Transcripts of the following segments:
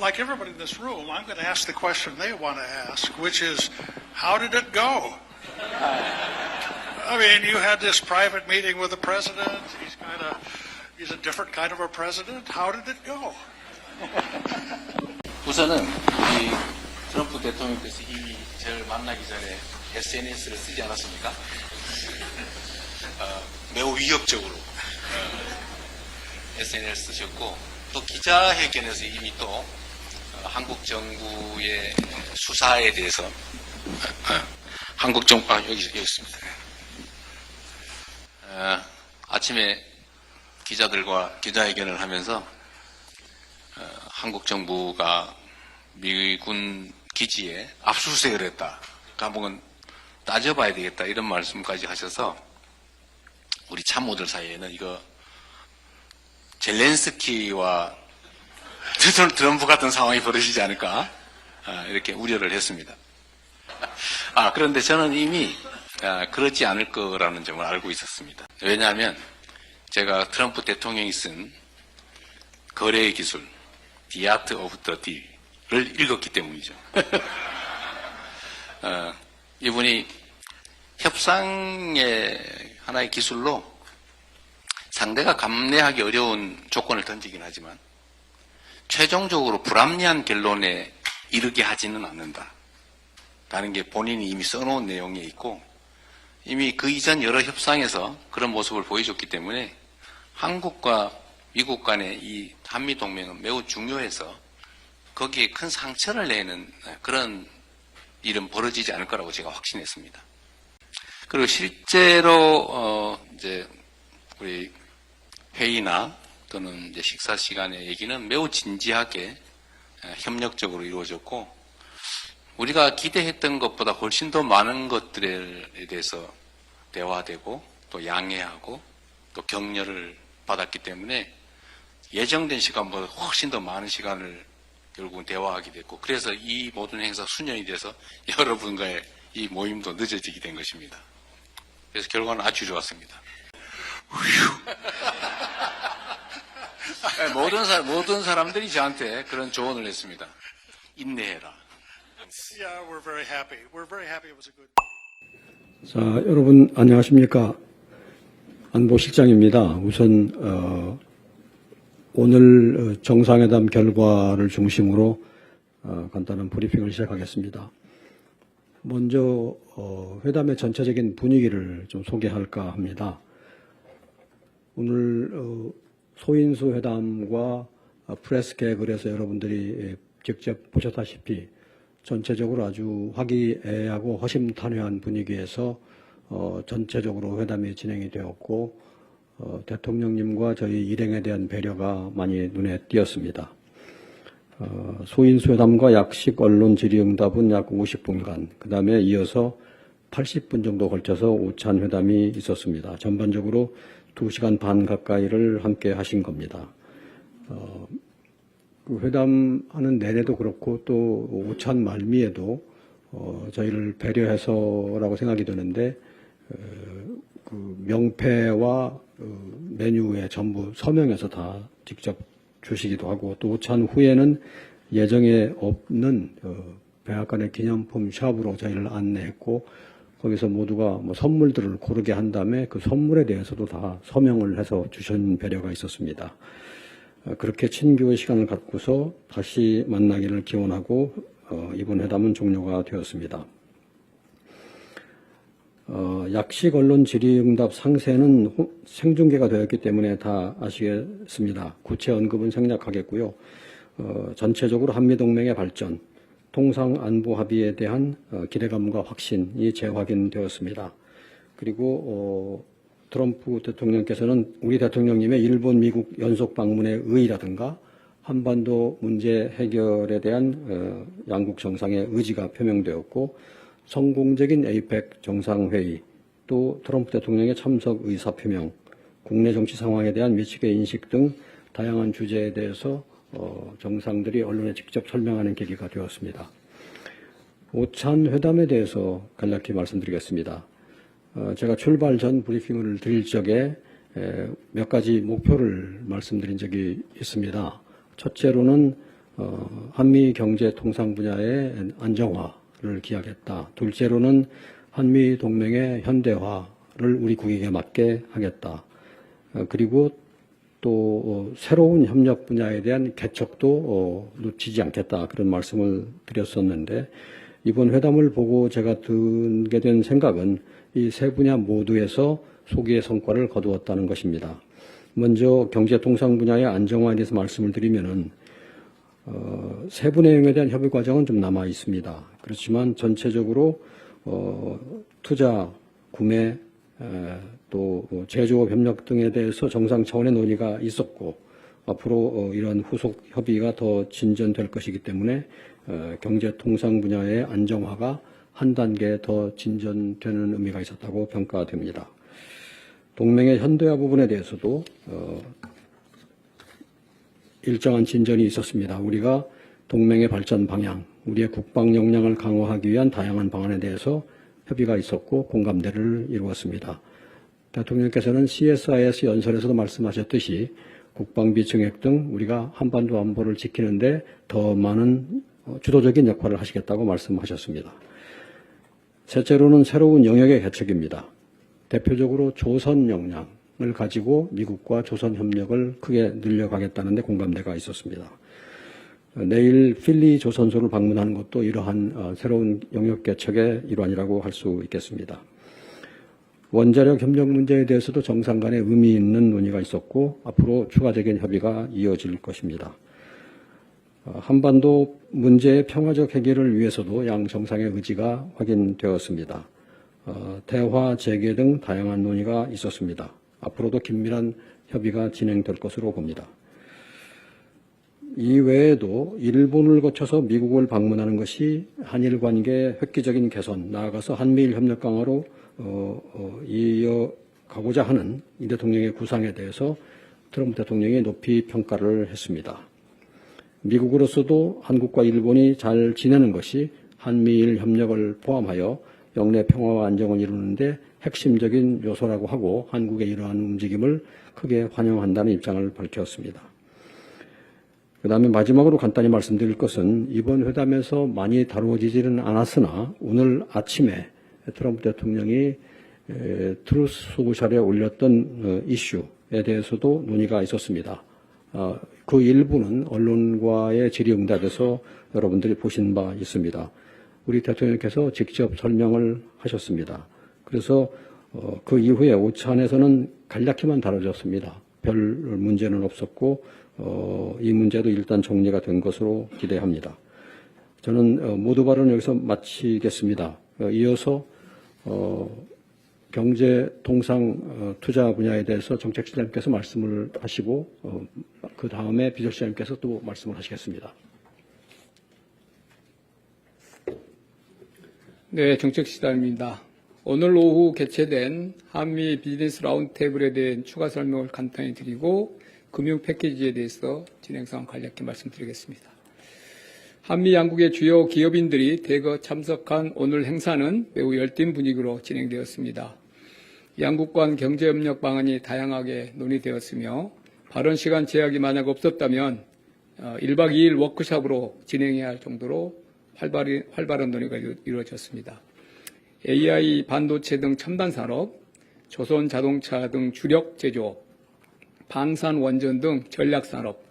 like everybody in this room, I'm going to ask the question they want to ask, which is, how did it go? I mean, you had this private meeting with the president. He's kind of, he's a different kind of a president. How did it go? 우선은 이 트럼프 대통령께서 이미 저를 만나기 전에 SNS를 쓰지 않았습니까? 어, 매우 위협적으로 SNS를 쓰셨고 또 기자회견에서 이미 또 어, 한국 정부의 수사에 대해서 어, 어, 한국 정부 아, 여기 여기 있습니다. 어, 아침에 기자들과 기자회견을 하면서 한국 정부가 미군 기지에 압수수색을 했다. 감옥은 따져봐야 되겠다. 이런 말씀까지 하셔서 우리 참모들 사이에는 이거 젤렌스키와 트럼프 같은 상황이 벌어지지 않을까 아, 이렇게 우려를 했습니다. 아 그런데 저는 이미 아, 그렇지 않을 거라는 점을 알고 있었습니다. 왜냐하면 제가 트럼프 대통령이 쓴 거래의 기술, The Art of the Deal을 읽었기 때문이죠. 어, 이분이 협상의 하나의 기술로 상대가 감내하기 어려운 조건을 던지긴 하지만 최종적으로 불합리한 결론에 이르게 하지는 않는다. 라는 게 본인이 이미 써놓은 내용에 있고 이미 그 이전 여러 협상에서 그런 모습을 보여줬기 때문에 한국과 미국 간의 이 한미 동맹은 매우 중요해서 거기에 큰 상처를 내는 그런 일은 벌어지지 않을 거라고 제가 확신했습니다. 그리고 실제로 어 이제 우리 회의나 또는 이제 식사 시간의 얘기는 매우 진지하게 에, 협력적으로 이루어졌고 우리가 기대했던 것보다 훨씬 더 많은 것들에 대해서 대화되고 또 양해하고 또 격려를 받았기 때문에 예정된 시간보다 훨씬 더 많은 시간을 결국은 대화하게 됐고 그래서 이 모든 행사 수년이 돼서 여러분과의 이 모임도 늦어지게 된 것입니다. 그래서 결과는 아주 좋았습니다. 네, 모든, 사, 모든 사람들이 저한테 그런 조언을 했습니다. 인내해라. Yeah, we're very happy. We're very happy it was a good. 자, 여러분 안녕하십니까? 안보실장입니다. 우선 어, 오늘 어, 정상회담 결과를 중심으로 어, 간단한 브리핑을 시작하겠습니다. 먼저 어, 회담의 전체적인 분위기를 좀 소개할까 합니다. 오늘 어, 소인수 회담과 어, 프레스 개혁을 해서 여러분들이 예, 직접 보셨다시피 전체적으로 아주 화기애애하고 허심탄회한 분위기에서 어, 전체적으로 회담이 진행이 되었고 어, 대통령님과 저희 일행에 대한 배려가 많이 눈에 띄었습니다. 어, 소인수 회담과 약식 언론 질의응답은 약 50분간, 그 다음에 이어서 80분 정도 걸쳐서 오찬 회담이 있었습니다. 전반적으로 2시간 반 가까이를 함께 하신 겁니다. 어, 그 회담하는 내내도 그렇고 또 오찬 말미에도 어, 저희를 배려해서라고 생각이 드는데 어, 그 명패와 어, 메뉴에 전부 서명해서 다 직접 주시기도 하고 또 오찬 후에는 예정에 없는 어, 백악관의 기념품 샵으로 저희를 안내했고 거기서 모두가 뭐 선물들을 고르게 한 다음에 그 선물에 대해서도 다 서명을 해서 주신 배려가 있었습니다. 어, 그렇게 친교의 시간을 갖고서 다시 만나기를 기원하고 어, 이번 회담은 종료가 되었습니다. 어, 약식 언론 질의응답 상세는 호- 생중계가 되었기 때문에 다 아시겠습니다. 구체 언급은 생략하겠고요. 어, 전체적으로 한미동맹의 발전, 통상 안보 합의에 대한 어, 기대감과 확신이 재확인되었습니다. 그리고 어, 트럼프 대통령께서는 우리 대통령님의 일본, 미국 연속 방문의 의의라든가 한반도 문제 해결에 대한 어, 양국 정상의 의지가 표명되었고 성공적인 에이펙 정상회의 또 트럼프 대통령의 참석 의사 표명 국내 정치 상황에 대한 미치게 인식 등 다양한 주제에 대해서 어, 정상들이 언론에 직접 설명하는 계기가 되었습니다. 오찬 회담에 대해서 간략히 말씀드리겠습니다. 어, 제가 출발 전 브리핑을 드릴 적에 에, 몇 가지 목표를 말씀드린 적이 있습니다. 첫째로는 어, 한미 경제 통상 분야의 안정화를 기하겠다. 둘째로는 한미 동맹의 현대화를 우리 국익에 맞게 하겠다. 어, 그리고 또 어, 새로운 협력 분야에 대한 개척도 어, 놓치지 않겠다 그런 말씀을 드렸었는데 이번 회담을 보고 제가 듣게 된 생각은 이 세 분야 모두에서 소기의 성과를 거두었다는 것입니다. 먼저 경제통상 분야의 안정화에 대해서 말씀을 드리면은 어, 세부 내용에 대한 협의 과정은 좀 남아 있습니다. 그렇지만 전체적으로 어, 투자, 구매, 에, 또 제조업 협력 등에 대해서 정상 차원의 논의가 있었고 앞으로 어, 이런 후속 협의가 더 진전될 것이기 때문에 어, 경제통상 분야의 안정화가 한 단계 더 진전되는 의미가 있었다고 평가됩니다. 동맹의 현대화 부분에 대해서도 어, 일정한 진전이 있었습니다. 우리가 동맹의 발전 방향, 우리의 국방 역량을 강화하기 위한 다양한 방안에 대해서 협의가 있었고 공감대를 이루었습니다. 대통령께서는 CSIS 연설에서도 말씀하셨듯이 국방비 증액 등 우리가 한반도 안보를 지키는데 더 많은 어, 주도적인 역할을 하시겠다고 말씀하셨습니다. 셋째로는 새로운 영역의 개척입니다. 대표적으로 조선 역량을 가지고 미국과 조선 협력을 크게 늘려가겠다는 데 공감대가 있었습니다. 어, 내일 필리 조선소를 방문하는 것도 이러한 어, 새로운 영역 개척의 일환이라고 할 수 있겠습니다. 원자력 협력 문제에 대해서도 정상 간의 의미 있는 논의가 있었고 앞으로 추가적인 협의가 이어질 것입니다. 어, 한반도 문제의 평화적 해결을 위해서도 양 정상의 의지가 확인되었습니다. 어, 대화, 재개 등 다양한 논의가 있었습니다. 앞으로도 긴밀한 협의가 진행될 것으로 봅니다. 이외에도 일본을 거쳐서 미국을 방문하는 것이 한일 관계 획기적인 개선, 나아가서 한미일 협력 강화로 어, 어, 이어가고자 하는 이 대통령의 구상에 대해서 트럼프 대통령이 높이 평가를 했습니다. 미국으로서도 한국과 일본이 잘 지내는 것이 한미일 협력을 포함하여 영내 평화와 안정을 이루는데 핵심적인 요소라고 하고 한국의 이러한 움직임을 크게 환영한다는 입장을 밝혔습니다. 그 다음에 마지막으로 간단히 말씀드릴 것은 이번 회담에서 많이 다루어지지는 않았으나 오늘 아침에 트럼프 대통령이 에, 트루스 소셜에 올렸던 어, 이슈에 대해서도 논의가 있었습니다. 어, 그 일부는 언론과의 질의응답에서 여러분들이 보신 바 있습니다. 우리 대통령께서 직접 설명을 하셨습니다. 그래서 어, 그 이후에 오찬에서는 간략히만 다뤄졌습니다. 별 문제는 없었고 어, 이 문제도 일단 정리가 된 것으로 기대합니다. 저는 어, 모두 발언 여기서 마치겠습니다. 어, 이어서 어, 경제 통상 어, 투자 분야에 대해서 정책실장님께서 말씀을 하시고 어, 그 다음에 비서실장님께서 또 말씀을 하시겠습니다. 네, 정책시장입니다. 오늘 오후 개최된 한미 비즈니스 라운드테이블에 대한 추가 설명을 간단히 드리고 금융 패키지에 대해서 진행 상황 간략히 말씀드리겠습니다. 한미 양국의 주요 기업인들이 대거 참석한 오늘 행사는 매우 열띤 분위기로 진행되었습니다. 양국 간 경제협력 방안이 다양하게 논의되었으며 발언 시간 제약이 만약 없었다면 1박 2일 워크숍으로 진행해야 할 정도로 활발히, 활발한 논의가 이루- 이루어졌습니다. AI, 반도체 등 첨단 산업, 조선 자동차 등 주력 제조업, 방산 원전 등 전략 산업,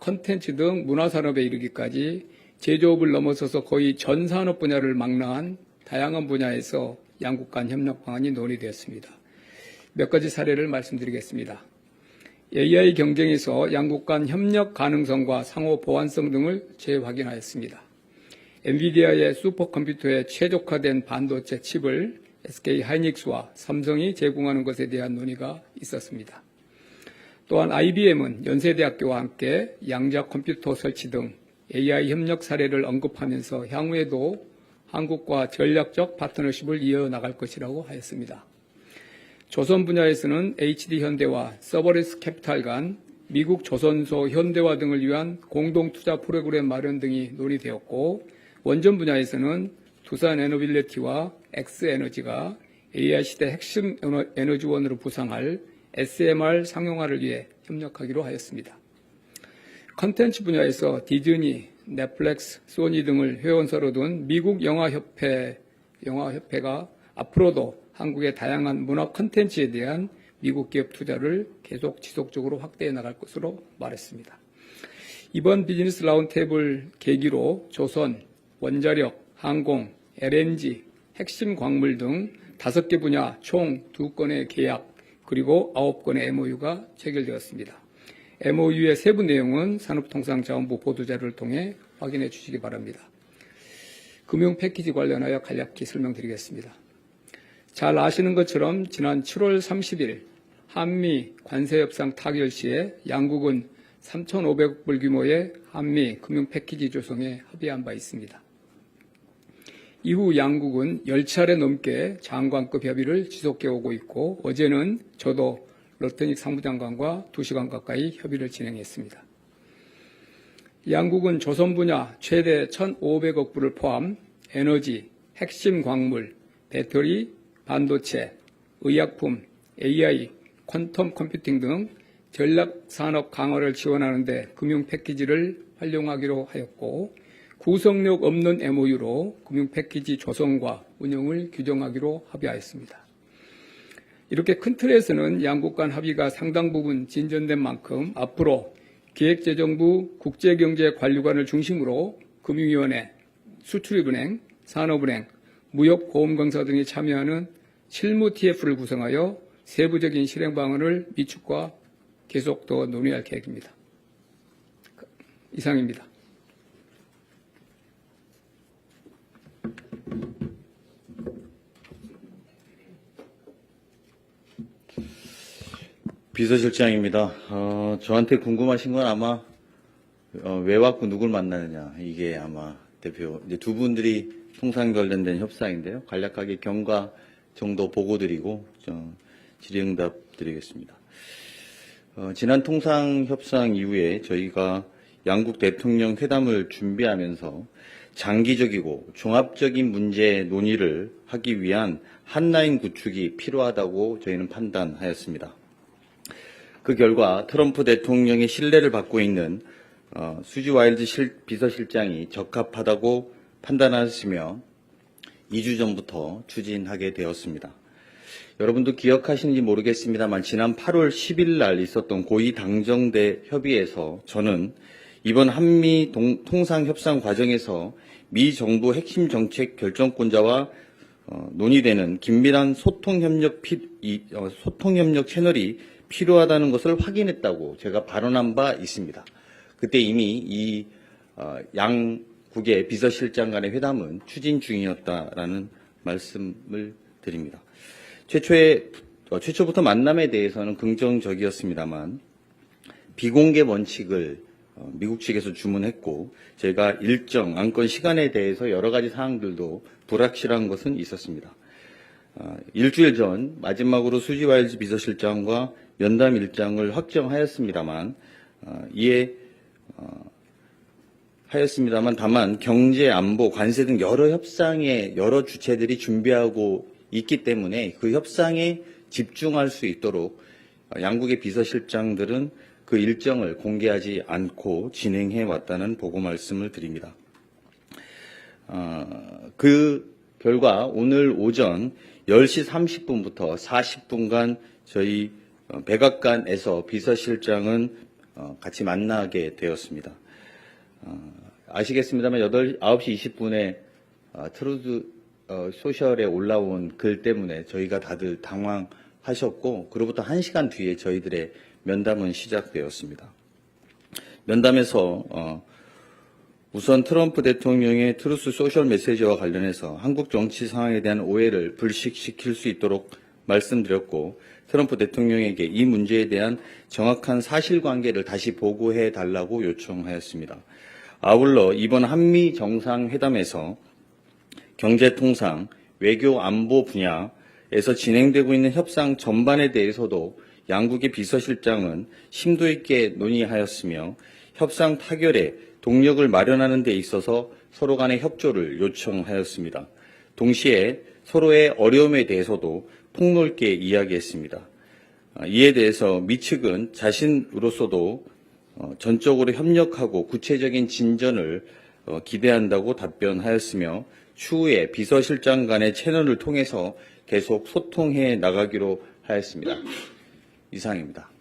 컨텐츠 등 문화 산업에 이르기까지 제조업을 넘어서서 거의 전 산업 분야를 망라한 다양한 분야에서 양국 간 협력 방안이 논의되었습니다. 몇 가지 사례를 말씀드리겠습니다. AI 경쟁에서 양국 간 협력 가능성과 상호 보완성 등을 재확인하였습니다. 엔비디아의 슈퍼컴퓨터에 최적화된 반도체 칩을 SK 하이닉스와 삼성이 제공하는 것에 대한 논의가 있었습니다. 또한 IBM은 연세대학교와 함께 양자 컴퓨터 설치 등 AI 협력 사례를 언급하면서 향후에도 한국과 전략적 파트너십을 이어나갈 것이라고 하였습니다. 조선 분야에서는 HD 현대와 서버리스 캐피탈 간 미국 조선소 현대화 등을 위한 공동 투자 프로그램 마련 등이 논의되었고 원전 분야에서는 두산 에너빌리티와 엑스에너지가 AI 시대 핵심 에너- 에너지원으로 부상할 SMR 상용화를 위해 협력하기로 하였습니다. 컨텐츠 분야에서 디즈니, 넷플릭스, 소니 등을 회원사로 둔 미국 영화협회, 영화협회가 앞으로도 한국의 다양한 문화 콘텐츠에 대한 미국 기업 투자를 계속 지속적으로 확대해 나갈 것으로 말했습니다. 이번 비즈니스 라운드테이블 계기로 조선, 원자력, 항공, LNG, 핵심 광물 등 다섯 개 분야 총 두 건의 계약 그리고 아홉 건의 MOU가 체결되었습니다. MOU의 세부 내용은 산업통상자원부 보도자료를 통해 확인해 주시기 바랍니다. 금융 패키지 관련하여 간략히 설명드리겠습니다. 잘 아시는 것처럼 지난 7월 30일 한미 관세협상 타결 시에 양국은 3,500억 불 규모의 한미 금융 패키지 조성에 합의한 바 있습니다. 이후 양국은 10차례 넘게 장관급 협의를 지속해 오고 있고 어제는 저도 러트닉 상부장관과 2시간 가까이 협의를 진행했습니다. 양국은 조선 분야 최대 1,500억 불을 포함 에너지, 핵심 광물, 배터리, 반도체, 의약품, AI, 퀀텀 컴퓨팅 등 전략 산업 강화를 지원하는 데 금융 패키지를 활용하기로 하였고 구성력 없는 MOU로 금융 패키지 조성과 운영을 규정하기로 합의하였습니다. 이렇게 큰 틀에서는 양국 간 합의가 상당 부분 진전된 만큼 앞으로 기획재정부 국제경제관리관을 중심으로 금융위원회, 수출입은행, 산업은행, 무역보험공사 등이 참여하는 실무 TF를 구성하여 세부적인 실행 방안을 미축과 계속 더 논의할 계획입니다. 이상입니다. 비서실장입니다. 어, 저한테 궁금하신 건 아마 어, 왜 왔고 누굴 만나느냐 이게 아마 대표 이제 두 분들이 통상 관련된 협상인데요. 간략하게 경과 정도 보고 드리고 어, 질의응답 드리겠습니다. 어, 지난 통상 협상 이후에 저희가 양국 대통령 회담을 준비하면서 장기적이고 종합적인 문제 논의를 하기 위한 한라인 구축이 필요하다고 저희는 판단하였습니다. 그 결과 트럼프 대통령의 신뢰를 받고 있는 어, 수지 와일드 실- 비서실장이 적합하다고 판단하였으며 2주 전부터 추진하게 되었습니다. 여러분도 기억하시는지 모르겠습니다만 지난 8월 10일 날 있었던 고위 당정대 협의에서 저는 이번 한미 동- 통상 협상 과정에서 미 정부 핵심 정책 결정권자와 어, 논의되는 긴밀한 소통 협력 피- 이- 어, 소통 협력 채널이 필요하다는 것을 확인했다고 제가 발언한 바 있습니다. 그때 이미 이 어, 양국의 비서실장 간의 회담은 추진 중이었다라는 말씀을 드립니다. 최초에 어, 최초부터 만남에 대해서는 긍정적이었습니다만 비공개 원칙을 어, 미국 측에서 주문했고 제가 일정 안건 시간에 대해서 여러 가지 사항들도 불확실한 것은 있었습니다. 어, 일주일 전 마지막으로 수지 와일즈 비서실장과 면담 일정을 확정하였습니다만 어, 이에 어, 하였습니다만 다만 경제, 안보, 관세 등 여러 협상에 여러 주체들이 준비하고 있기 때문에 그 협상에 집중할 수 있도록 어, 양국의 비서실장들은 그 일정을 공개하지 않고 진행해 왔다는 보고 말씀을 드립니다. 어, 그 결과 오늘 오전 10시 30분부터 40분간 저희 어, 백악관에서 비서실장은 어, 같이 만나게 되었습니다. 어, 아시겠습니다만 8, 9시 20분에 트루드 어, 소셜에 올라온 글 때문에 저희가 다들 당황하셨고 그로부터 1시간 뒤에 저희들의 면담은 시작되었습니다. 면담에서 어, 우선 트럼프 대통령의 트루스 소셜 메시지와 관련해서 한국 정치 상황에 대한 오해를 불식시킬 수 있도록 말씀드렸고 트럼프 대통령에게 이 문제에 대한 정확한 사실관계를 다시 보고해 달라고 요청하였습니다. 아울러 이번 한미 정상회담에서 경제통상, 외교 안보 분야에서 진행되고 있는 협상 전반에 대해서도 양국의 비서실장은 심도 있게 논의하였으며 협상 타결에 동력을 마련하는 데 있어서 서로 간의 협조를 요청하였습니다. 동시에 서로의 어려움에 대해서도 폭넓게 이야기했습니다. 아, 이에 대해서 미 측은 자신으로서도 어, 전적으로 협력하고 구체적인 진전을 어, 기대한다고 답변하였으며 추후에 비서실장 간의 채널을 통해서 계속 소통해 나가기로 하였습니다. 이상입니다.